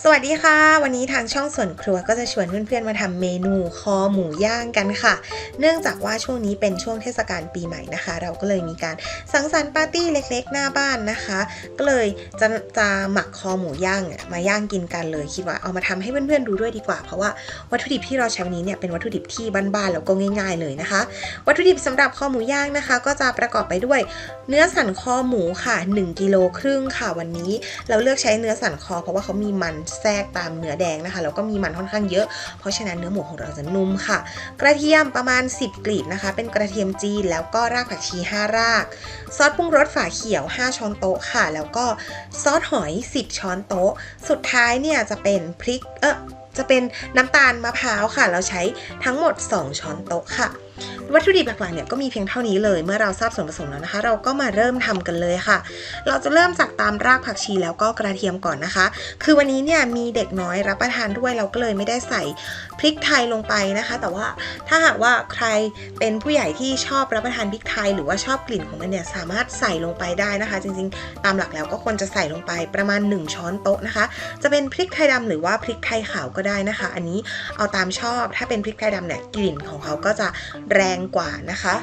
สวัสดีค่ะ วันนี้ทางช่องส่วนครัวก็จะชวนเพื่อนๆมาทำเมนูคอหมูย่างกันค่ะ เนื่องจากว่าช่วงนี้เป็นช่วงเทศกาลปีใหม่นะคะ เราก็เลยมีการสังสรรค์ปาร์ตี้เล็กๆ หน้าบ้านนะคะ ก็เลยจะจะหมักคอหมูย่างมาย่างกินกันเลยคิดว่าเอามาทำให้เพื่อนๆดูด้วยดีกว่า เพราะว่าวัตถุดิบที่เราใช้วันนี้เนี่ยเป็นวัตถุดิบที่บ้านๆแล้วก็ง่าย ๆ เลยนะคะ วัตถุดิบสำหรับคอหมูย่างนะคะ ก็จะประกอบไปด้วย เนื้อสันคอหมูค่ะ1กิโลครึ่งค่ะวันนี้ เราเลือกใช้เนื้อสันคอเพราะว่าเขามีมันแทรกตามเนื้อแดงนะคะแล้วก็มีมันค่อนข้างเยอะ เพราะฉะนั้นเนื้อหมูของเราจะนุ่มค่ะ กระเทียมประมาณ 10 กลีบนะคะ เป็นกระเทียมจีนแล้วก็รากผักชี 5 ราก ซอสปรุงรสฝาเขียว 5 ช้อนโต๊ะค่ะ แล้วก็ซอสหอย 10 ช้อนโต๊ะ สุดท้ายเนี่ยจะเป็นพริกเออจะเป็นน้ำตาลมะพร้าวค่ะ เราใช้ทั้งหมด 2 ช้อนโต๊ะค่ะ วัตถุดิบหลักๆเนี่ยก็มีเพียงเท่านี้เลย เมื่อเราทราบส่วนผสมแล้วนะคะ เราก็มาเริ่มทำกันเลยค่ะ เราจะเริ่มจากตามรากผักชีแล้วก็กระเทียมก่อนนะคะ คือวันนี้เนี่ยมีเด็กน้อยรับประทานด้วยเราก็เลยไม่ได้ใส่พริกไทยลงไปนะคะ แต่ว่าถ้าหากว่าใครเป็นผู้ใหญ่ที่ชอบรับประทานพริกไทย หรือว่าชอบกลิ่นของมันเนี่ยสามารถใส่ลงไปได้นะคะ จริงๆ ตามหลักแล้วก็ควรจะใส่ลงไปประมาณ 1 ช้อนโต๊ะนะคะ จะเป็นพริกไทยดำหรือว่าพริกไทยขาวก็ได้นะคะ อันนี้เอาตามชอบถ้าเป็นพริกไทยดำเนี่ยกลิ่นของเขาก็จะแรงกว่านะคะ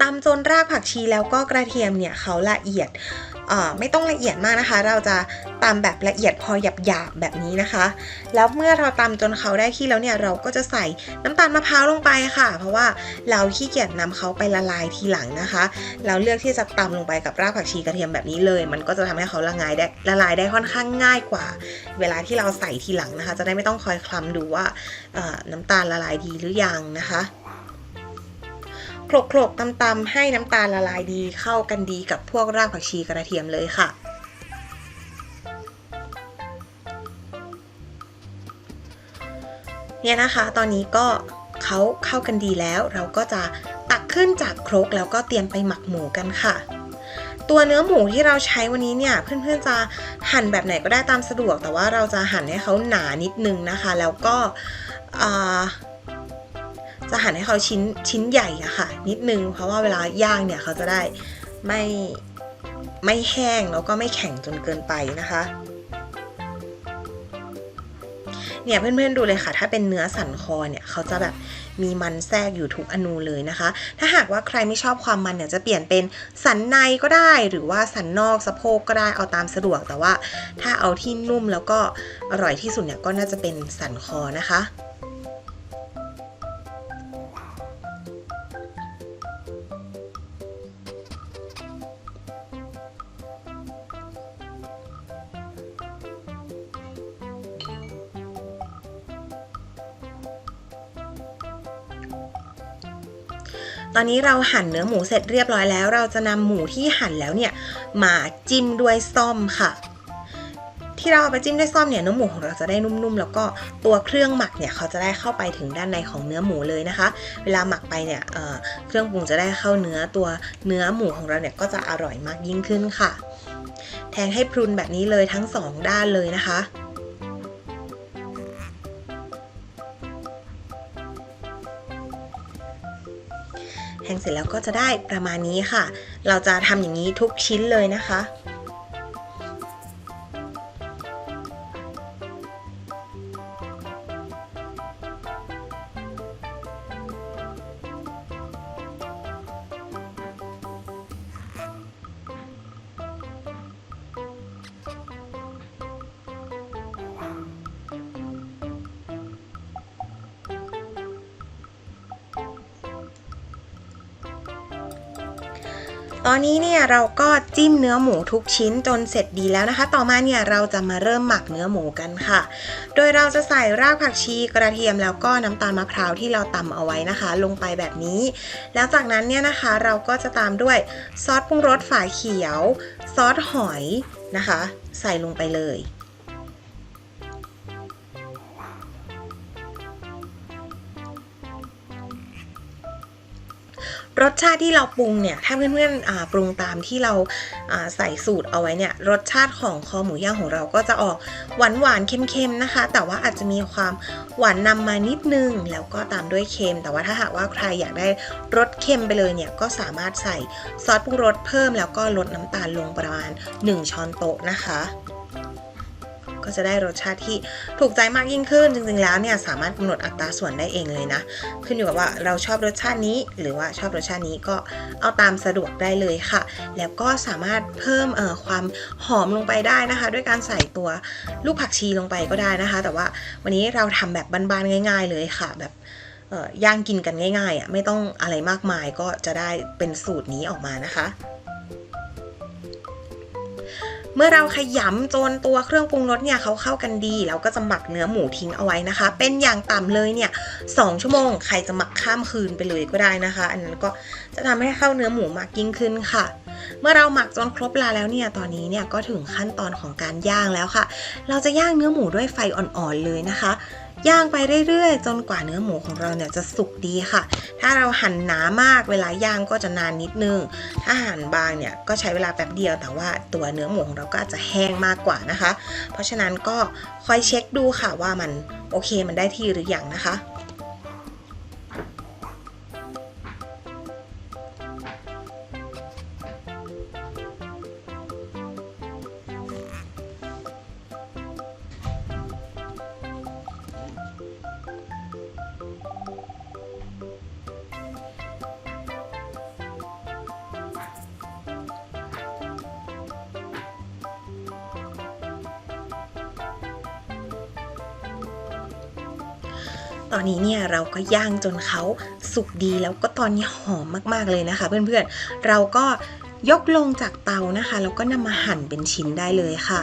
ตำจนรากผักชีแล้วก็กระเทียมเนี่ยเขาละเอียด ไม่ต้องละเอียดมากนะคะ เราจะตำแบบละเอียดพอหยาบๆแบบนี้นะคะ แล้วเมื่อเราตำจนเขาได้ที่แล้วเนี่ยเราก็จะใส่น้ำตาลมะพร้าวลงไปค่ะ เพราะว่าเราขี้เกียจนำเขาไปละลายทีหลังนะคะ เราเลือกที่จะตำลงไปกับรากผักชีกระเทียมแบบนี้เลย มันก็จะทำให้เขาละลายได้ละลายได้ค่อนข้างง่ายกว่า เวลาที่เราใส่ทีหลังนะคะ จะได้ไม่ต้องคอยคลำดูว่าน้ำตาลละลายดีหรือยังนะคะ โขลกๆตำๆให้น้ำตาลละลายดีเข้ากันดีกับพวกรากผักชีกระเทียมเลยค่ะ เนี่ยนะคะตอนนี้ก็เขาเข้ากันดีแล้ว เราก็จะตักขึ้นจากครกแล้วก็เตรียมไปหมักหมูกันค่ะตัวเนื้อหมูที่เราใช้วันนี้เนี่ยเพื่อนๆจะหั่นแบบไหนก็ได้ตามสะดวก แต่ว่าเราจะหั่นให้เขาหนานิดนึงนะคะ แล้วก็ จะหั่นให้เขาชิ้นชิ้นใหญ่อะค่ะ นิดนึง เพราะว่าเวลาย่างเนี่ยเขาจะได้ไม่ไม่แห้งแล้วก็ไม่แข็งจนเกินไปนะคะเนี่ยเพื่อนๆดูเลยค่ะ ถ้าเป็นเนื้อสันคอเนี่ยเขาจะแบบมีมันแทรกอยู่ทุกอนูเลยนะคะ ถ้าหากว่าใครไม่ชอบความมันเนี่ยจะเปลี่ยนเป็นสันในก็ได้หรือว่าสันนอกสะโพกก็ได้เอาตามสะดวกแต่ว่า ถ้าเอาที่นุ่มแล้วก็อร่อยที่สุดเนี่ยก็น่าจะเป็นสันคอนะคะ ตอนนี้เราหั่นเนื้อหมูเสร็จเรียบร้อยแล้ว เราจะนำหมูที่หั่นแล้วเนี่ยมาจิ้มด้วยซ่อมค่ะ ที่เราเอาไปจิ้มด้วยซ่อมเนี่ยเนื้อหมูของเราจะได้นุ่มๆ แล้วก็ตัวเครื่องหมักเนี่ยเขาจะได้เข้าไปถึงด้านในของเนื้อหมูเลยนะคะ เวลาหมักไปเนี่ยเเครื่องปรุงจะได้เข้าเนื้อตัวเนื้อหมูของเราเนี่ยก็จะอร่อยมากยิ่งขึ้นค่ะ แทงให้พรุนแบบนี้เลยทั้งสองด้านเลยนะคะ แห้งเสร็จแล้วก็จะได้ประมาณนี้ค่ะ เราจะทำอย่างนี้ทุกชิ้นเลยนะคะ ตอนนี้เนี่ยเราก็จิ้มเนื้อหมูทุกชิ้นจนเสร็จดีแล้วนะคะ ต่อมาเนี่ยเราจะมาเริ่มหมักเนื้อหมูกันค่ะ โดยเราจะใส่รากผักชีกระเทียมแล้วก็น้ำตาลมะพร้าวที่เราตำเอาไว้นะคะ ลงไปแบบนี้ แล้วจากนั้นเนี่ยนะคะเราก็จะตามด้วยซอสปรุงรสฝาเขียว ซอสหอยนะคะ ใส่ลงไปเลย รสชาติที่เราปรุงเนี่ย ถ้าเพื่อนๆปรุงตามที่เราใส่สูตรเอาไว้เนี่ย รสชาติของคอหมูย่างของเราก็จะออกหวานหวานเค็มๆนะคะ แต่ว่าอาจจะมีความหวานนำมานิดนึง แล้วก็ตามด้วยเค็ม แต่ว่าถ้าหากว่าใครอยากได้รสเค็มไปเลยเนี่ย ก็สามารถใส่ซอสปรุงรสเพิ่ม แล้วก็ลดน้ำตาลลงประมาณ 1 ช้อนโต๊ะนะคะ ก็จะได้รสชาติที่ถูกใจมากยิ่งขึ้น จริงๆแล้วเนี่ยสามารถกำหนดอัตราส่วนได้เองเลยนะ ขึ้นอยู่กับว่าเราชอบรสชาตินี้ หรือว่าชอบรสชาตินี้ก็เอาตามสะดวกได้เลยค่ะ แล้วก็สามารถเพิ่มเอ่อความหอมลงไปได้นะคะ ด้วยการใส่ตัวลูกผักชีลงไปก็ได้นะคะ แต่ว่าวันนี้เราทำแบบบ้านๆง่าย ๆ เลยค่ะ แบบเอ่อย่างกินกันง่ายๆอะไม่ต้องอะไรมากมายก็จะได้เป็นสูตรนี้ออกมานะคะ เมื่อเราขยำจนตัวเครื่องปรุงรสเนี่ยเขาเข้ากันดีเราก็จะหมักเนื้อหมูทิ้งเอาไว้นะคะ เป็นอย่างต่ำเลยเนี่ยสองชั่วโมง ใครจะหมักข้ามคืนไปเลยก็ได้นะคะ อันนั้นก็จะทำให้เข้าเนื้อหมูมากยิ่งขึ้นค่ะ เมื่อเราหมักจนครบเวลาแล้วเนี่ยตอนนี้เนี่ยก็ถึงขั้นตอนของการย่างแล้วค่ะ เราจะย่างเนื้อหมูด้วยไฟอ่อนๆเลยนะคะ ย่างไปเรื่อยๆ จนกว่าเนื้อหมูของเราเนี่ยจะสุกดีค่ะ ถ้าเราหั่นหนามากเวลาย่างก็จะนานนิดนึง ถ้าหั่นบางเนี่ยก็ใช้เวลาแป๊บเดียว แต่ว่าตัวเนื้อหมูของเราก็อาจจะแห้งมากกว่านะคะ เพราะฉะนั้นก็คอยเช็คดูค่ะว่ามันโอเคมันได้ที่หรือยังนะคะ ตอนนี้เนี่ยเราก็ย่างจนเขาสุกดีแล้วก็ตอนนี้หอมมากๆเลยนะคะ เพื่อนๆ เราก็ยกลงจากเตานะคะ แล้วก็นำมาหั่นเป็นชิ้นได้เลยค่ะ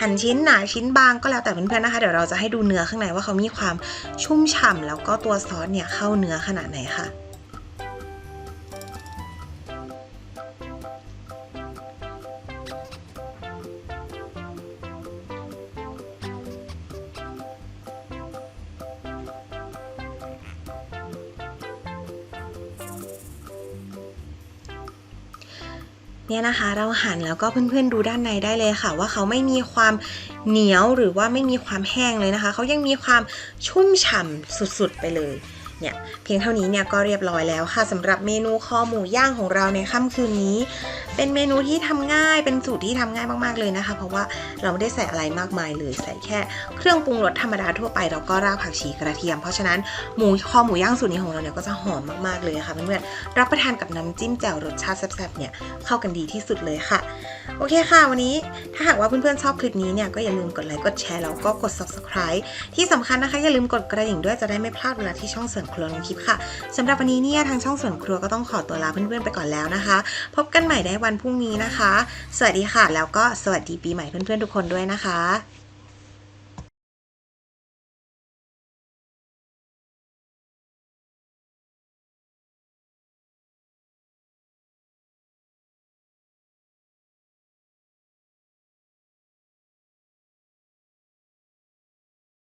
หั่นชิ้นหนาชิ้นบางก็แล้วแต่เพื่อนๆนะคะ เดี๋ยวเราจะให้ดูเนื้อข้างในว่าเขามีความชุ่มฉ่ำแล้วก็ตัวซอสเนี่ยเข้าเนื้อขนาดไหนค่ะ เนี่ยนะคะเราหั่นแล้วก็เพื่อนๆดูด้านในได้เลยค่ะ ว่าเขาไม่มีความเหนียวหรือว่าไม่มีความแห้งเลยนะคะ เขายังมีความชุ่มฉ่ำสุดๆไปเลย เนี่ยเพียงเท่านี้เนี่ยก็เรียบร้อยแล้วค่ะสำหรับเมนูคอหมูย่างของเราในค่ำคืนนี้ เป็นเมนูที่ทำง่ายเป็นสูตรที่ทำง่ายมากๆเลยนะคะ เพราะว่าเราไม่ได้ใส่อะไรมากมายเลยใส่แค่เครื่องปรุงรสธรรมดาทั่วไปแล้วก็รากผักชีกระเทียม เพราะฉะนั้นหมูคอหมูย่างสูตรนี้ของเราเนี่ยก็จะหอมมากๆเลยค่ะเพื่อนๆรับประทานกับน้ำจิ้มแจ่วรสชาติแซ่บๆเนี่ยเข้ากันดีที่สุดเลยค่ะ โอเคค่ะ วันนี้ถ้าหากว่าเพื่อนๆชอบคลิปนี้เนี่ยก็อย่าลืมกดไลค์กดแชร์แล้วก็กด subscribe ที่สำคัญนะคะอย่าลืมกดกระดิ่งด้วยจะได้ไม่พลาดเวลาที่ช่องส่วนครัวลงคลิปค่ะสำหรับวันนี้เนี่ยทางช่องส่วนครัวก็ต้องขอตัวลาเพื่อนๆไปก่อนแล้วนะคะ พบกันใหม่ได้วันพรุ่งนี้นะคะ สวัสดีค่ะ แล้วก็สวัสดีปีใหม่เพื่อนๆทุกคนด้วยนะคะ